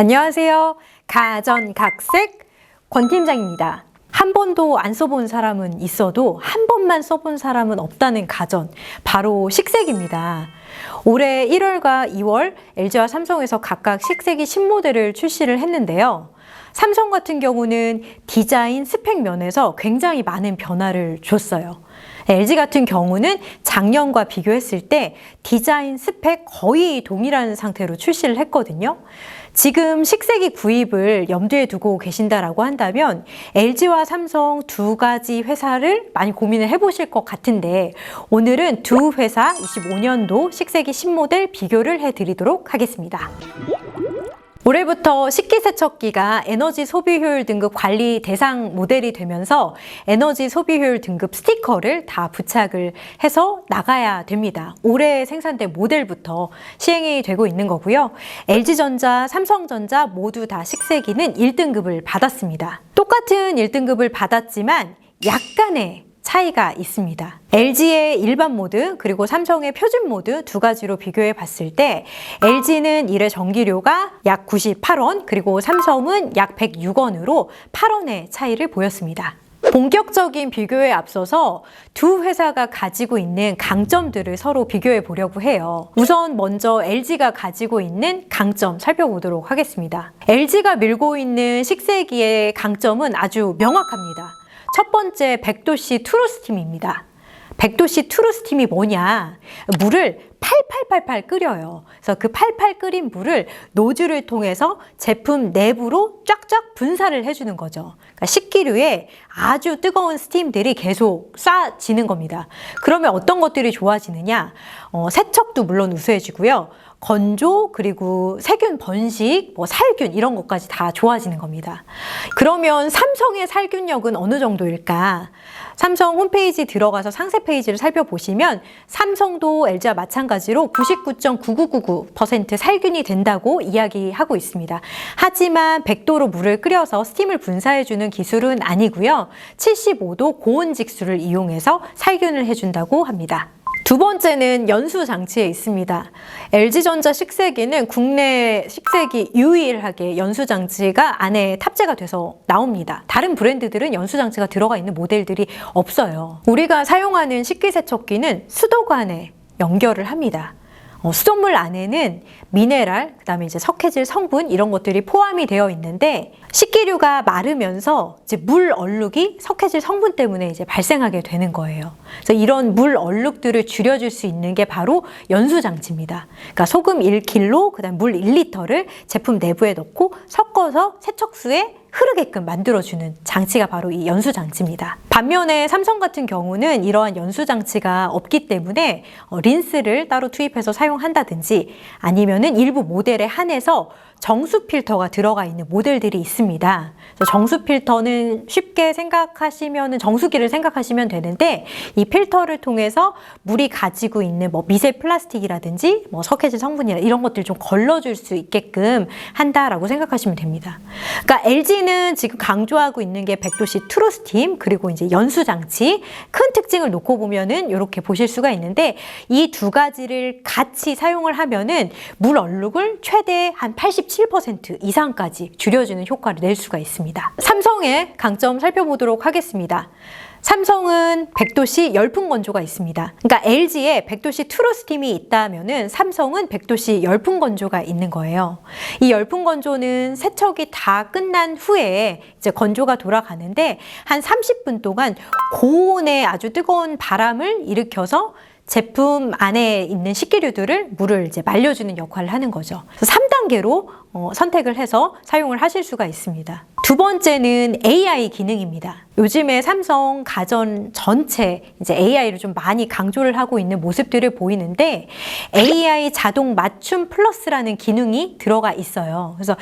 안녕하세요. 가전각색 권 팀장입니다. 한 번도 안 써본 사람은 있어도 한 번만 써본 사람은 없다는 가전, 바로 식색입니다. 올해 1월과 2월 LG와 삼성에서 각각 식색이 신모델을 출시를 했는데요. 삼성 같은 경우는 디자인 스펙 면에서 굉장히 많은 변화를 줬어요. LG 같은 경우는 작년과 비교했을 때 디자인 스펙 거의 동일한 상태로 출시를 했거든요. 지금 식세기 구입을 염두에 두고 계신다라고 한다면 LG와 삼성 두 가지 회사를 많이 고민을 해보실 것 같은데 오늘은 두 회사 25년도 식세기 신모델 비교를 해드리도록 하겠습니다. 올해부터 식기세척기가 에너지 소비 효율 등급 관리 대상 모델이 되면서 에너지 소비 효율 등급 스티커를 다 부착을 해서 나가야 됩니다. 올해 생산된 모델부터 시행이 되고 있는 거고요. LG전자, 삼성전자 모두 다 식세기는 1등급을 받았습니다. 똑같은 1등급을 받았지만 약간의 차이가 있습니다. LG의 일반 모드 그리고 삼성의 표준 모드 두 가지로 비교해 봤을 때 LG는 1회 전기료가 약 98원 그리고 삼성은 약 106원으로 8원의 차이를 보였습니다. 본격적인 비교에 앞서서 두 회사가 가지고 있는 강점들을 서로 비교해 보려고 해요. 우선 먼저 LG가 가지고 있는 강점 살펴보도록 하겠습니다. LG가 밀고 있는 식세기의 강점은 아주 명확합니다. 첫 번째 100도씨 투로스팀입니다. 100도씨 투루스팀이 뭐냐? 물을 팔팔팔팔 끓여요. 그래서 그 팔팔 끓인 물을 노즐을 통해서 제품 내부로 쫙쫙 분사를 해주는 거죠. 그러니까 식기류에 아주 뜨거운 스팀들이 계속 쏴지는 겁니다. 그러면 어떤 것들이 좋아지느냐? 어, 세척도 물론 우수해지고요. 건조 그리고 세균 번식, 뭐 살균 이런 것까지 다 좋아지는 겁니다. 그러면 삼성의 살균력은 어느 정도일까? 삼성 홈페이지 들어가서 상세 페이지를 살펴보시면 삼성도 LG와 마찬가지 로 99.9999% 살균이 된다고 이야기하고 있습니다. 하지만 100도로 물을 끓여서 스팀을 분사해주는 기술은 아니고요. 75도 고온 직수를 이용해서 살균을 해준다고 합니다. 두 번째는 연수 장치에 있습니다. LG전자 식세기는 국내 식세기 유일하게 연수 장치가 안에 탑재가 돼서 나옵니다. 다른 브랜드들은 연수 장치가 들어가 있는 모델들이 없어요. 우리가 사용하는 식기세척기는 수도관에 연결을 합니다. 어, 수돗물 안에는 미네랄, 그다음에 이제 석회질 성분 이런 것들이 포함이 되어 있는데 식기류가 마르면서 이제 물 얼룩이 석회질 성분 때문에 이제 발생하게 되는 거예요. 그래서 이런 물 얼룩들을 줄여줄 수 있는 게 바로 연수 장치입니다. 그러니까 소금 1kg, 그다음 물 1리터를 제품 내부에 넣고 섞어서 세척수에 흐르게끔 만들어주는 장치가 바로 이 연수 장치입니다. 반면에 삼성 같은 경우는 이러한 연수 장치가 없기 때문에 어, 린스를 따로 투입해서 사용한다든지 아니면은 일부 모델에 한해서 정수 필터가 들어가 있는 모델들이 있습니다. 정수 필터는 쉽게 생각하시면 정수기를 생각하시면 되는데 이 필터를 통해서 물이 가지고 있는 뭐 미세 플라스틱이라든지 뭐 석회질 성분이나 이런 것들 좀 걸러줄 수 있게끔 한다라고 생각하시면 됩니다. 그러니까 LG는 지금 강조하고 있는 게 100도씨 트루스팀 그리고 이제 연수 장치 큰 특징을 놓고 보면은 이렇게 보실 수가 있는데 이 두 가지를 같이 사용을 하면은 물 얼룩을 최대 한87% 이상까지 줄여주는 효과를 낼 수가 있습니다. 삼성의 강점 살펴보도록 하겠습니다. 삼성은 100도씨 열풍 건조가 있습니다. 그러니까 LG에 100도씨 트루스팀이 있다면은 삼성은 100도씨 열풍 건조가 있는 거예요. 이 열풍 건조는 세척이 다 끝난 후에 이제 건조가 돌아가는데 한 30분 동안 고온의 아주 뜨거운 바람을 일으켜서 제품 안에 있는 식기류들을 물을 이제 말려주는 역할을 하는 거죠. 그래서 3단계로 어, 선택을 해서 사용을 하실 수가 있습니다. 두 번째는 AI 기능입니다. 요즘에 삼성 가전 전체 이제 AI를 좀 많이 강조를 하고 있는 모습들을 보이는데 AI 자동 맞춤 플러스라는 기능이 들어가 있어요. 그래서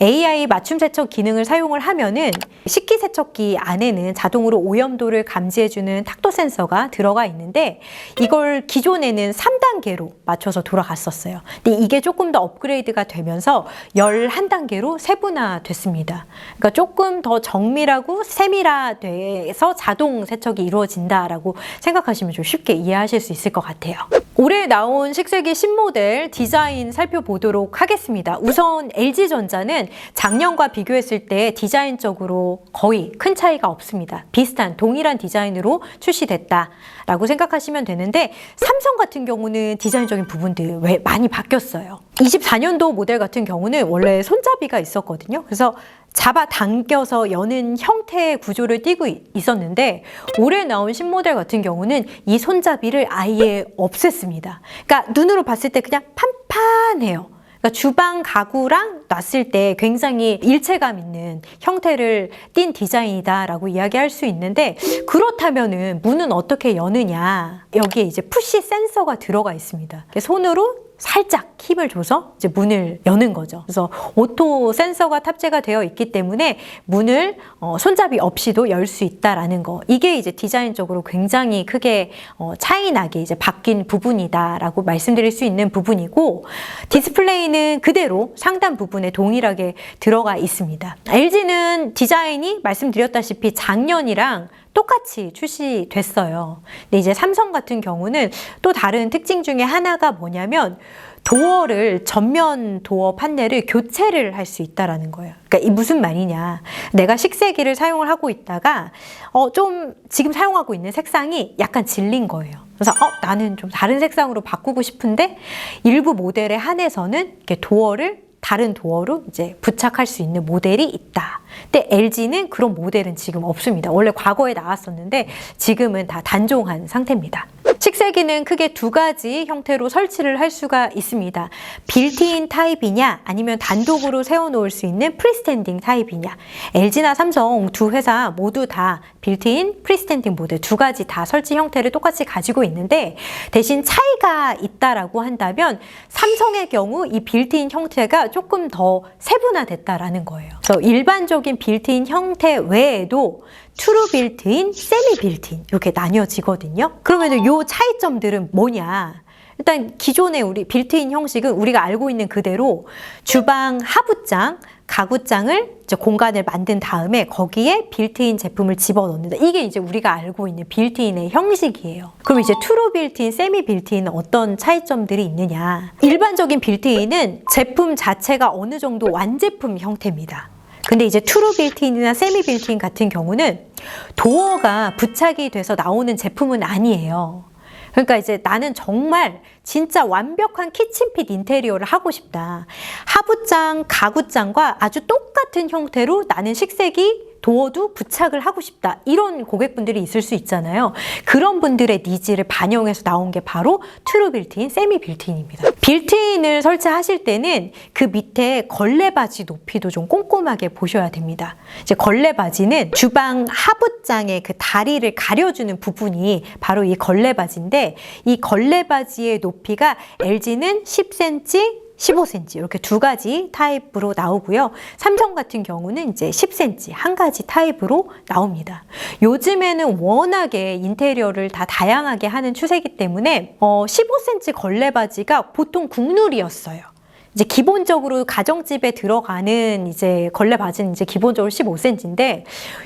AI 맞춤 세척 기능을 사용을 하면은 식기 세척기 안에는 자동으로 오염도를 감지해주는 탁도 센서가 들어가 있는데 이걸 기존에는 3 단계로 맞춰서 돌아갔었어요. 근데 이게 조금 더 업그레이드가 되면서 11단계로 세분화 됐습니다. 그러니까 조금 더 정밀하고 세밀화돼서 자동 세척이 이루어진다라고 생각하시면 좀 쉽게 이해하실 수 있을 것 같아요. 올해 나온 식세기 신모델 디자인 살펴보도록 하겠습니다. 우선 LG전자는 작년과 비교했을 때 디자인적으로 거의 큰 차이가 없습니다. 비슷한 동일한 디자인으로 출시됐다라고 생각하시면 되는데 삼성 같은 경우는 디자인적인 부분들 왜 많이 바뀌었어요. 24년도 모델 같은 경우는 원래 손잡이가 있었거든요. 그래서 잡아 당겨서 여는 형태의 구조를 띠고 이- 있었는데 올해 나온 신모델 같은 경우는 이 손잡이를 아예 없앴습니다. 그러니까 눈으로 봤을 때 그냥 판판해요. 그러니까 주방 가구랑 놨을 때 굉장히 일체감 있는 형태를 띈 디자인이다라고 이야기할 수 있는데 그렇다면은 문은 어떻게 여느냐 여기에 이제 푸시 센서가 들어가 있습니다. 손으로 살짝 힘을 줘서 이제 문을 여는 거죠. 그래서 오토 센서가 탑재가 되어 있기 때문에 문을 어, 손잡이 없이도 열 수 있다라는 거. 이게 이제 디자인적으로 굉장히 크게 어, 차이 나게 이제 바뀐 부분이다라고 말씀드릴 수 있는 부분이고 디스플레이는 그대로 상단 부분에 동일하게 들어가 있습니다. LG는 디자인이 말씀드렸다시피 작년이랑 똑같이 출시됐어요. 근데 이제 삼성 같은 경우는 또 다른 특징 중에 하나가 뭐냐면 도어를 전면 도어 판넬을 교체를 할 수 있다라는 거예요. 그러니까 이 무슨 말이냐? 내가 식세기를 사용을 하고 있다가 어 좀 지금 사용하고 있는 색상이 약간 질린 거예요. 그래서 어 나는 좀 다른 색상으로 바꾸고 싶은데 일부 모델에 한해서는 이렇게 도어를 다른 도어로 이제 부착할 수 있는 모델이 있다. 근데 LG는 그런 모델은 지금 없습니다. 원래 과거에 나왔었는데 지금은 다 단종한 상태입니다. 식세기는 크게 두 가지 형태로 설치를 할 수가 있습니다. 빌트인 타입이냐 아니면 단독으로 세워놓을 수 있는 프리스탠딩 타입이냐. LG나 삼성 두 회사 모두 다 빌트인, 프리스탠딩 모델 두 가지 다 설치 형태를 똑같이 가지고 있는데 대신 차이가 있다라고 한다면 삼성의 경우 이 빌트인 형태가 조금 더 세분화됐다라는 거예요. 그래서 일반적인 빌트인 형태 외에도 트루 빌트인, 세미 빌트인 이렇게 나뉘어지거든요. 그러면 요 차이점들은 뭐냐? 일단 기존의 우리 빌트인 형식은 우리가 알고 있는 그대로 주방 하부장, 가구장을 이제 공간을 만든 다음에 거기에 빌트인 제품을 집어넣는다. 이게 이제 우리가 알고 있는 빌트인의 형식이에요. 그럼 이제 트루 빌트인, 세미 빌트인은 어떤 차이점들이 있느냐? 일반적인 빌트인은 제품 자체가 어느 정도 완제품 형태입니다. 근데 이제 트루 빌트인이나 세미 빌트인 같은 경우는 도어가 부착이 돼서 나오는 제품은 아니에요. 그러니까 이제 나는 정말 진짜 완벽한 키친핏 인테리어를 하고 싶다. 하부장, 가구장과 아주 똑같은 형태로 나는 식색이 도어도 부착을 하고 싶다. 이런 고객분들이 있을 수 있잖아요. 그런 분들의 니즈를 반영해서 나온 게 바로 트루 빌트인, 세미 빌트인입니다. 빌트인을 설치하실 때는 그 밑에 걸레 바지 높이도 좀 꼼꼼하게 보셔야 됩니다. 이제 걸레 바지는 주방 하부장의 그 다리를 가려주는 부분이 바로 이 걸레 바지인데 이 걸레 바지의 높이가 LG는 10cm, 15cm 이렇게 두 가지 타입으로 나오고요. 삼성 같은 경우는 이제 10cm 한 가지 타입으로 나옵니다. 요즘에는 워낙에 인테리어를 다 다양하게 하는 추세이기 때문에 어, 15cm 걸레 바지가 보통 국룰이었어요. 이제 기본적으로 가정집에 들어가는 이제 걸레 바지는 이제 기본적으로 15cm인데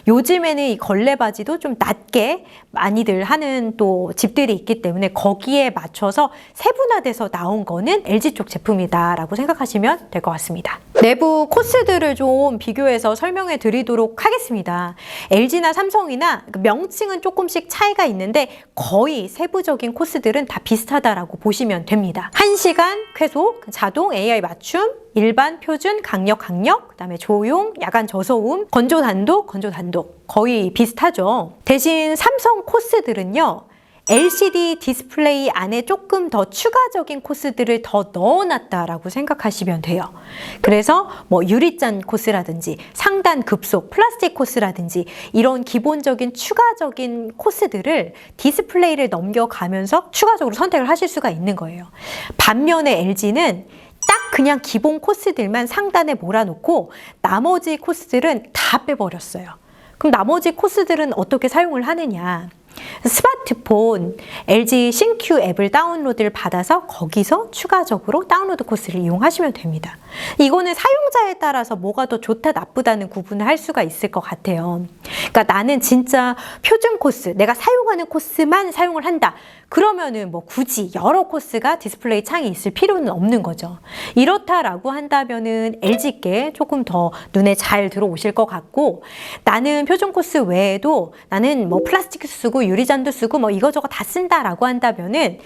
요즘에는 이 걸레 바지도 좀 낮게 많이들 하는 또 집들이 있기 때문에 거기에 맞춰서 세분화돼서 나온 거는 LG 쪽 제품이다라고 생각하시면 될 것 같습니다. 내부 코스들을 좀 비교해서 설명해 드리도록 하겠습니다. LG나 삼성이나 그 명칭은 조금씩 차이가 있는데 거의 세부적인 코스들은 다 비슷하다라고 보시면 됩니다. 1시간 쾌소, 자동 AI 맞춤, 일반, 표준, 강력, 강력, 그 다음에 조용, 야간 저소음, 건조 단독, 건조 단독 거의 비슷하죠. 대신 삼성 코스들은요. LCD 디스플레이 안에 조금 더 추가적인 코스들을 더 넣어놨다라고 생각하시면 돼요. 그래서 뭐 유리잔 코스라든지 상단 급속 플라스틱 코스라든지 이런 기본적인 추가적인 코스들을 디스플레이를 넘겨가면서 추가적으로 선택을 하실 수가 있는 거예요. 반면에 LG는 딱 그냥 기본 코스들만 상단에 몰아놓고 나머지 코스들은 다 빼버렸어요. 그럼 나머지 코스들은 어떻게 사용을 하느냐? 스마트폰 LG 신큐 앱을 다운로드를 받아서 거기서 추가적으로 다운로드 코스를 이용하시면 됩니다. 이거는 사용자에 따라서 뭐가 더 좋다 나쁘다는 구분을 할 수가 있을 것 같아요. 그러니까 나는 진짜 표준 코스, 내가 사용하는 코스만 사용을 한다. 그러면은 뭐 굳이 여러 코스가 디스플레이 창이 있을 필요는 없는 거죠. 이렇다라고 한다면은 LG께 조금 더 눈에 잘 들어오실 것 같고 나는 표준 코스 외에도 나는 뭐 플라스틱 쓰고 유리잔도 쓰고 뭐 이거저거 다 쓴다라고 한다면은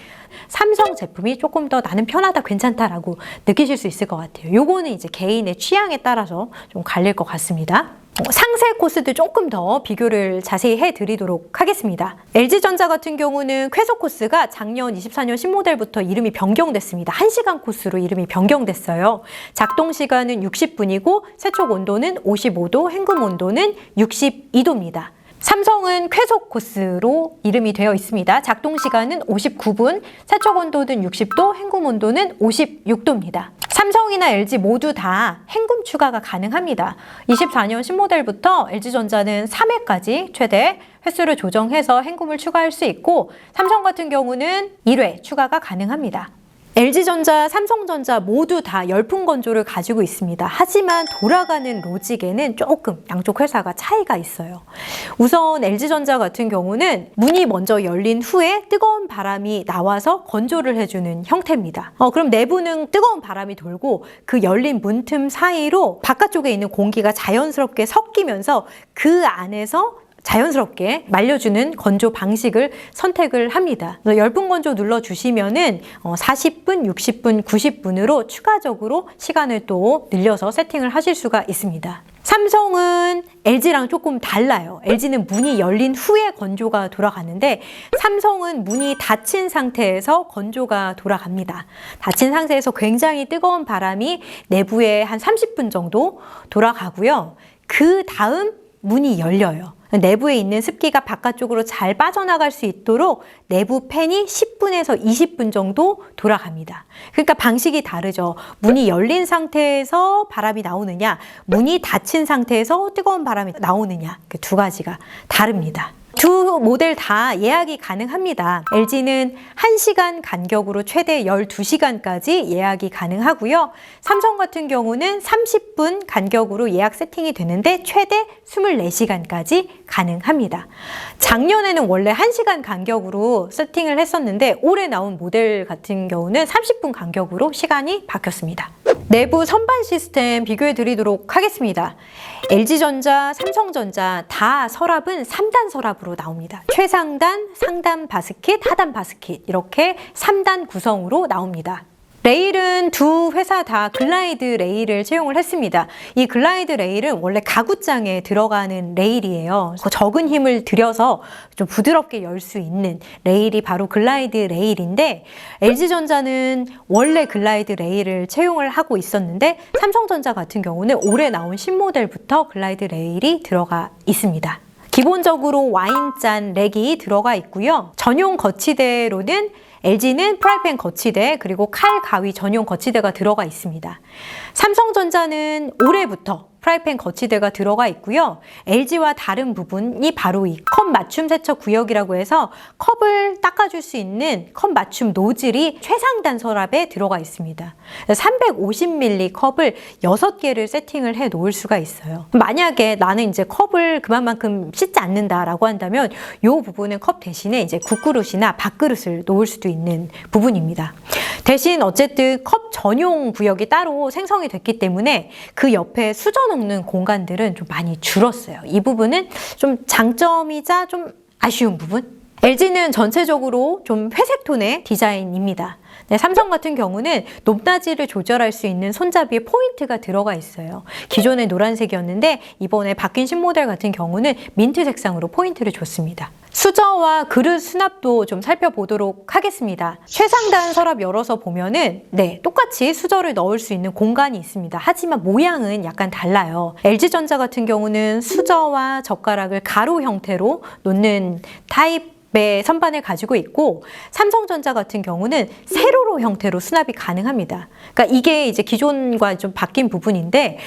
삼성 제품이 조금 더 나는 편하다 괜찮다라고 느끼실 수 있을 것 같아요. 요거는 이제 개인의 취향에 따라서 좀 갈릴 것 같습니다. 어, 상세 코스도 조금 더 비교를 자세히 해드리도록 하겠습니다. LG전자 같은 경우는 쾌속 코스가 작년 24년 신모델부터 이름이 변경됐습니다. 1시간 코스로 이름이 변경됐어요. 작동 시간은 60분이고 세척 온도는 55도, 헹굼 온도는 62도입니다. 삼성은 쾌속 코스로 이름이 되어 있습니다. 작동 시간은 59분, 세척 온도는 60도, 헹굼 온도는 56도입니다. 삼성이나 LG 모두 다 헹굼 추가가 가능합니다. 24년 신모델부터 LG전자는 3회까지 최대 횟수를 조정해서 헹굼을 추가할 수 있고 삼성 같은 경우는 1회 추가가 가능합니다. LG전자, 삼성전자 모두 다 열풍 건조를 가지고 있습니다. 하지만 돌아가는 로직에는 조금 양쪽 회사가 차이가 있어요. 우선 LG전자 같은 경우는 문이 먼저 열린 후에 뜨거운 바람이 나와서 건조를 해주는 형태입니다. 어, 그럼 내부는 뜨거운 바람이 돌고 그 열린 문틈 사이로 바깥쪽에 있는 공기가 자연스럽게 섞이면서 그 안에서 자연스럽게 말려주는 건조 방식을 선택을 합니다. 열분 건조 눌러주시면은 40분, 60분, 90분으로 추가적으로 시간을 또 늘려서 세팅을 하실 수가 있습니다. 삼성은 LG랑 조금 달라요. LG는 문이 열린 후에 건조가 돌아가는데 삼성은 문이 닫힌 상태에서 건조가 돌아갑니다. 닫힌 상태에서 굉장히 뜨거운 바람이 내부에 한 30분 정도 돌아가고요. 그 다음 문이 열려요. 내부에 있는 습기가 바깥쪽으로 잘 빠져나갈 수 있도록 내부 팬이 10분에서 20분 정도 돌아갑니다. 그러니까 방식이 다르죠. 문이 열린 상태에서 바람이 나오느냐, 문이 닫힌 상태에서 뜨거운 바람이 나오느냐, 그 두 가지가 다릅니다. 두 모델 다 예약이 가능합니다. LG는 1시간 간격으로 최대 12시간까지 예약이 가능하고요. 삼성 같은 경우는 30분 간격으로 예약 세팅이 되는데 최대 24시간까지 가능합니다. 작년에는 원래 1시간 간격으로 세팅을 했었는데 올해 나온 모델 같은 경우는 30분 간격으로 시간이 바뀌었습니다. 내부 선반 시스템 비교해 드리도록 하겠습니다. LG전자, 삼성전자 다 서랍은 3단 서랍으로 나옵니다. 최상단, 상단 바스킷, 하단 바스킷 이렇게 3단 구성으로 나옵니다. 레일은 두 회사 다 글라이드 레일을 채용을 했습니다. 이 글라이드 레일은 원래 가구장에 들어가는 레일이에요. 적은 힘을 들여서 좀 부드럽게 열 수 있는 레일이 바로 글라이드 레일인데 LG전자는 원래 글라이드 레일을 채용을 하고 있었는데 삼성전자 같은 경우는 올해 나온 신모델부터 글라이드 레일이 들어가 있습니다. 기본적으로 와인잔 렉이 들어가 있고요. 전용 거치대로는 LG는 프라이팬 거치대 그리고 칼 가위 전용 거치대가 들어가 있습니다. 삼성전자는 올해부터 프라이팬 거치대가 들어가 있고요. LG와 다른 부분이 바로 이 컵 맞춤 세척 구역이라고 해서 컵을 닦아줄 수 있는 컵 맞춤 노즐이 최상단 서랍에 들어가 있습니다. 350ml 컵을 6개를 세팅을 해 놓을 수가 있어요. 만약에 나는 이제 컵을 그만큼 씻지 않는다라고 한다면 이 부분은 컵 대신에 이제 국그릇이나 밥그릇을 놓을 수도 있는 부분입니다. 대신 어쨌든 컵 전용 구역이 따로 생성이 됐기 때문에 그 옆에 수저 놓는 공간들은 좀 많이 줄었어요. 이 부분은 좀 장점이자 좀 아쉬운 부분? LG는 전체적으로 좀 회색 톤의 디자인입니다. 네, 삼성 같은 경우는 높낮이를 조절할 수 있는 손잡이에 포인트가 들어가 있어요. 기존에 노란색이었는데 이번에 바뀐 신모델 같은 경우는 민트 색상으로 포인트를 줬습니다. 수저와 그릇 수납도 좀 살펴보도록 하겠습니다. 최상단 서랍 열어서 보면은 네 똑같이 수저를 넣을 수 있는 공간이 있습니다. 하지만 모양은 약간 달라요. LG전자 같은 경우는 수저와 젓가락을 가로 형태로 놓는 타입 의 선반을 가지고 있고 삼성전자 같은 경우는 세로로 형태로 수납이 가능합니다. 그러니까 이게 이제 기존과 좀 바뀐 부분인데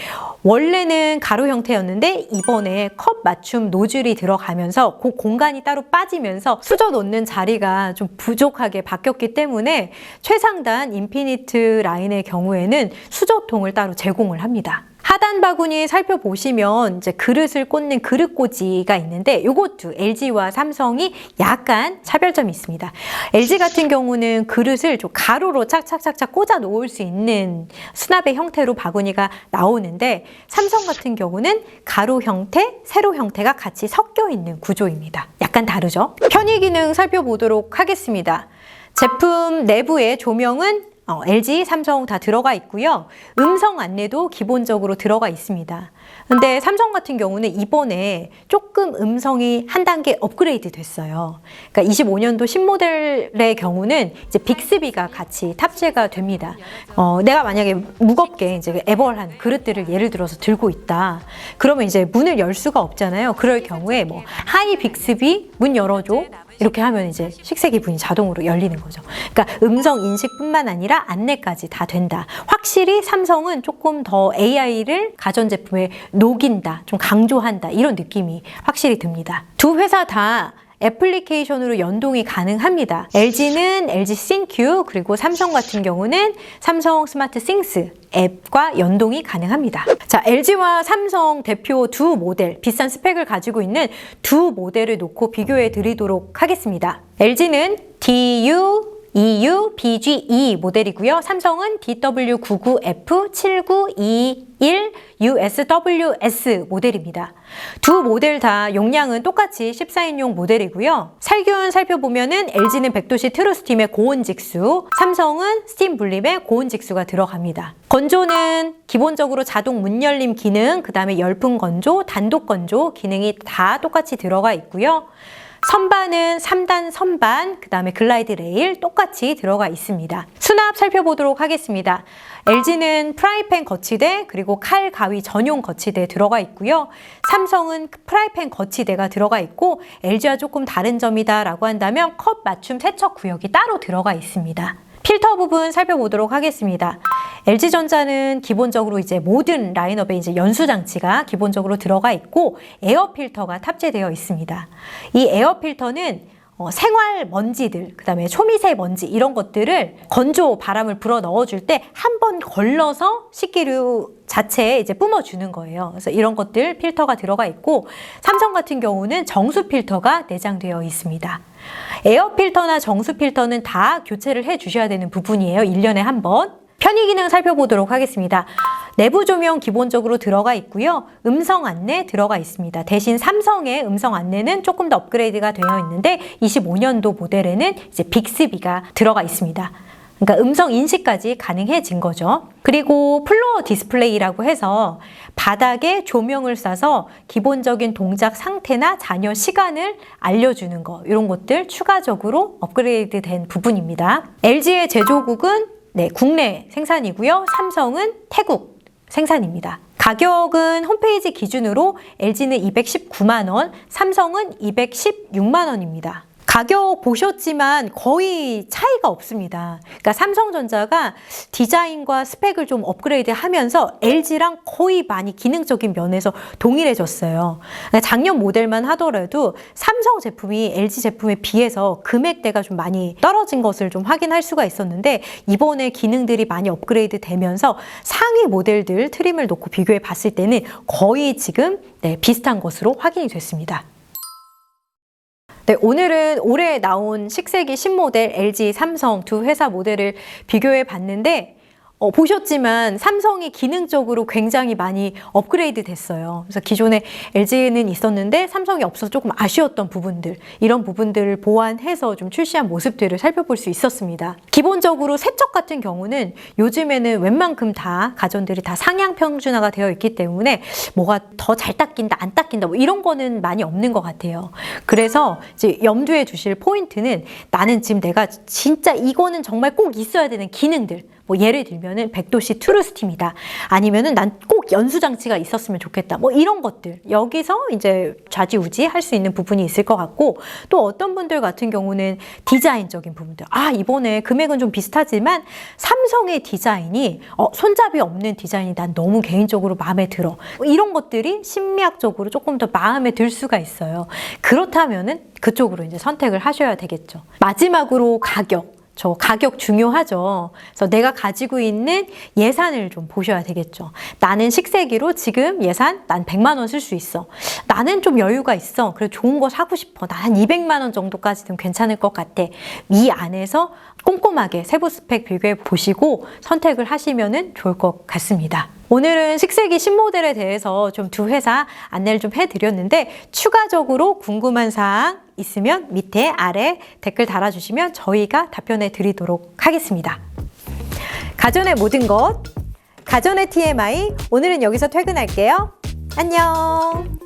원래는 가로 형태였는데 이번에 컵 맞춤 노즐이 들어가면서 그 공간이 따로 빠지면서 수저 놓는 자리가 좀 부족하게 바뀌었기 때문에 최상단 인피니트 라인의 경우에는 수저통을 따로 제공을 합니다. 하단 바구니 살펴보시면 이제 그릇을 꽂는 그릇꽂이가 있는데 이것도 LG와 삼성이 약간 차별점이 있습니다. LG 같은 경우는 그릇을 좀 가로로 착착착착 꽂아 놓을 수 있는 수납의 형태로 바구니가 나오는데 삼성 같은 경우는 가로 형태, 세로 형태가 같이 섞여 있는 구조입니다. 약간 다르죠? 편의 기능 살펴보도록 하겠습니다. 제품 내부의 조명은 어, LG, 삼성 다 들어가 있고요. 음성 안내도 기본적으로 들어가 있습니다. 근데 삼성 같은 경우는 이번에 조금 음성이 한 단계 업그레이드 됐어요. 그러니까 25년도 신모델의 경우는 이제 빅스비가 같이 탑재가 됩니다. 어, 내가 만약에 무겁게 이제 애벌한 그릇들을 예를 들어서 들고 있다. 그러면 이제 문을 열 수가 없잖아요. 그럴 경우에 뭐 하이 빅스비 문 열어줘. 이렇게 하면 이제 식세기 문이 자동으로 열리는 거죠. 그러니까 음성 인식뿐만 아니라 안내까지 다 된다. 확실히 삼성은 조금 더 AI를 가전제품에 녹인다, 좀 강조한다 이런 느낌이 확실히 듭니다. 두 회사 다 애플리케이션으로 연동이 가능합니다. LG는 LG 싱큐 그리고 삼성 같은 경우는 삼성 스마트 싱스 앱과 연동이 가능합니다. 자, LG와 삼성 대표 두 모델 비싼 스펙을 가지고 있는 두 모델을 놓고 비교해 드리도록 하겠습니다. LG는 DU EU BGE 모델이고요. 삼성은 DW99F7921 USWS 모델입니다. 두 모델 다 용량은 똑같이 14인용 모델이고요. 살균 살펴보면은 LG는 100도씨 트루스팀의 고온 직수, 삼성은 스팀 분림의 고온 직수가 들어갑니다. 건조는 기본적으로 자동 문 열림 기능, 그 다음에 열풍 건조, 단독 건조 기능이 다 똑같이 들어가 있고요. 선반은 3단 선반, 그 다음에 글라이드 레일 똑같이 들어가 있습니다. 수납 살펴보도록 하겠습니다. LG는 프라이팬 거치대 그리고 칼 가위 전용 거치대 들어가 있고요. 삼성은 프라이팬 거치대가 들어가 있고 LG와 조금 다른 점이다라고 한다면 컵 맞춤 세척 구역이 따로 들어가 있습니다. 필터 부분 살펴보도록 하겠습니다. LG전자는 기본적으로 이제 모든 라인업에 이제 연수 장치가 기본적으로 들어가 있고 에어 필터가 탑재되어 있습니다. 이 에어 필터는 어, 생활 먼지들, 그 다음에 초미세 먼지 이런 것들을 건조 바람을 불어 넣어줄 때 한 번 걸러서 식기류 자체에 이제 뿜어주는 거예요. 그래서 이런 것들 필터가 들어가 있고 삼성 같은 경우는 정수 필터가 내장되어 있습니다. 에어 필터나 정수 필터는 다 교체를 해 주셔야 되는 부분이에요. 1년에 한 번. 편의 기능 살펴보도록 하겠습니다. 내부 조명 기본적으로 들어가 있고요. 음성 안내 들어가 있습니다. 대신 삼성의 음성 안내는 조금 더 업그레이드가 되어 있는데 25년도 모델에는 이제 빅스비가 들어가 있습니다. 그러니까 음성 인식까지 가능해진 거죠. 그리고 플로어 디스플레이라고 해서 바닥에 조명을 쏴서 기본적인 동작 상태나 잔여 시간을 알려주는 거 이런 것들 추가적으로 업그레이드 된 부분입니다. LG의 제조국은 네, 국내 생산이고요. 삼성은 태국 생산입니다. 가격은 홈페이지 기준으로 LG는 219만 원, 삼성은 216만 원입니다. 가격 보셨지만 거의 차이가 없습니다. 그러니까 삼성전자가 디자인과 스펙을 좀 업그레이드 하면서 LG랑 거의 많이 기능적인 면에서 동일해졌어요. 그러니까 작년 모델만 하더라도 삼성 제품이 LG 제품에 비해서 금액대가 좀 많이 떨어진 것을 좀 확인할 수가 있었는데 이번에 기능들이 많이 업그레이드 되면서 상위 모델들 트림을 놓고 비교해 봤을 때는 거의 지금 네, 비슷한 것으로 확인이 됐습니다. 네, 오늘은 올해 나온 식세기 신모델 LG, 삼성 두 회사 모델을 비교해 봤는데 어, 보셨지만 삼성이 기능적으로 굉장히 많이 업그레이드 됐어요. 그래서 기존에 LG는 있었는데 삼성이 없어서 조금 아쉬웠던 부분들, 이런 부분들을 보완해서 좀 출시한 모습들을 살펴볼 수 있었습니다. 기본적으로 세척 같은 경우는 요즘에는 웬만큼 다 가전들이 다 상향 평준화가 되어 있기 때문에 뭐가 더 잘 닦인다, 안 닦인다, 뭐 이런 거는 많이 없는 것 같아요. 그래서 이제 염두에 두실 포인트는 나는 지금 내가 진짜 이거는 정말 꼭 있어야 되는 기능들, 뭐 예를 들면은 백도시 투르스팀이다. 아니면은 난 꼭 연수 장치가 있었으면 좋겠다. 뭐 이런 것들. 여기서 이제 좌지우지 할 수 있는 부분이 있을 것 같고 또 어떤 분들 같은 경우는 디자인적인 부분들. 아, 이번에 금액은 좀 비슷하지만 삼성의 디자인이 어, 손잡이 없는 디자인이 난 너무 개인적으로 마음에 들어. 뭐 이런 것들이 심리학적으로 조금 더 마음에 들 수가 있어요. 그렇다면은 그쪽으로 이제 선택을 하셔야 되겠죠. 마지막으로 가격. 저 가격 중요하죠. 그래서 내가 가지고 있는 예산을 좀 보셔야 되겠죠. 나는 식세기로 지금 예산 난 100만 원 쓸 수 있어. 나는 좀 여유가 있어. 그래 좋은 거 사고 싶어. 난한 200만 원 정도까지는 괜찮을 것 같아. 이 안에서 꼼꼼하게 세부 스펙 비교해 보시고 선택을 하시면 좋을 것 같습니다. 오늘은 식세기 신모델에 대해서 좀 두 회사 안내를 좀 해드렸는데 추가적으로 궁금한 사항 있으면 밑에 아래 댓글 달아주시면 저희가 답변해 드리도록 하겠습니다. 가전의 모든 것, 가전의 TMI, 오늘은 여기서 퇴근할게요. 안녕!